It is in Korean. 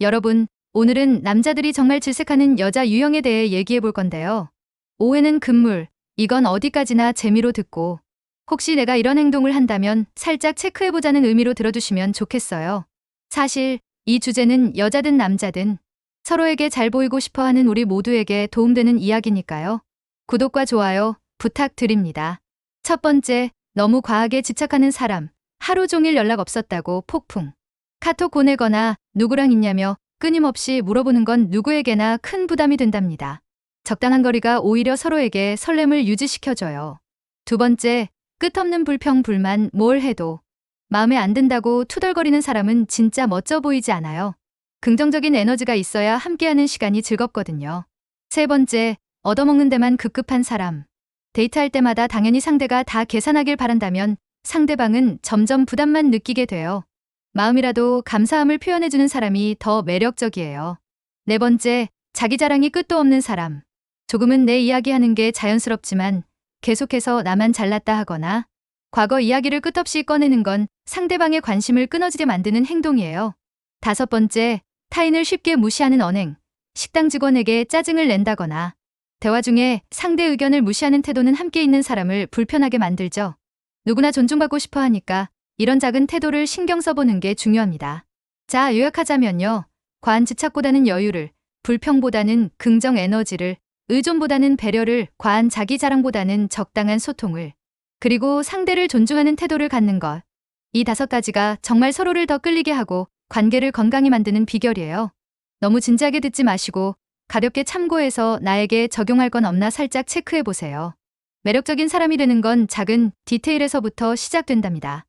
여러분, 오늘은 남자들이 정말 질색하는 여자 유형에 대해 얘기해 볼 건데요. 오해는 금물, 이건 어디까지나 재미로 듣고, 혹시 내가 이런 행동을 한다면 살짝 체크해 보자는 의미로 들어주시면 좋겠어요. 사실, 이 주제는 여자든 남자든 서로에게 잘 보이고 싶어 하는 우리 모두에게 도움되는 이야기니까요. 구독과 좋아요 부탁드립니다. 첫 번째, 너무 과하게 집착하는 사람. 하루 종일 연락 없었다고 폭풍. 카톡 보내거나 누구랑 있냐며 끊임없이 물어보는 건 누구에게나 큰 부담이 된답니다. 적당한 거리가 오히려 서로에게 설렘을 유지시켜줘요. 두 번째, 끝없는 불평, 불만, 뭘 해도 마음에 안 든다고 투덜거리는 사람은 진짜 멋져 보이지 않아요. 긍정적인 에너지가 있어야 함께하는 시간이 즐겁거든요. 세 번째, 얻어먹는 데만 급급한 사람. 데이트할 때마다 당연히 상대가 다 계산하길 바란다면 상대방은 점점 부담만 느끼게 돼요. 마음이라도 감사함을 표현해주는 사람이 더 매력적이에요. 네 번째, 자기 자랑이 끝도 없는 사람. 조금은 내 이야기하는 게 자연스럽지만 계속해서 나만 잘났다 하거나 과거 이야기를 끝없이 꺼내는 건 상대방의 관심을 끊어지게 만드는 행동이에요. 다섯 번째, 타인을 쉽게 무시하는 언행. 식당 직원에게 짜증을 낸다거나 대화 중에 상대 의견을 무시하는 태도는 함께 있는 사람을 불편하게 만들죠. 누구나 존중받고 싶어 하니까 이런 작은 태도를 신경 써보는 게 중요합니다. 자, 요약하자면요. 과한 집착보다는 여유를, 불평보다는 긍정 에너지를, 의존보다는 배려를, 과한 자기 자랑보다는 적당한 소통을, 그리고 상대를 존중하는 태도를 갖는 것. 이 다섯 가지가 정말 서로를 더 끌리게 하고 관계를 건강히 만드는 비결이에요. 너무 진지하게 듣지 마시고 가볍게 참고해서 나에게 적용할 건 없나 살짝 체크해 보세요. 매력적인 사람이 되는 건 작은 디테일에서부터 시작된답니다.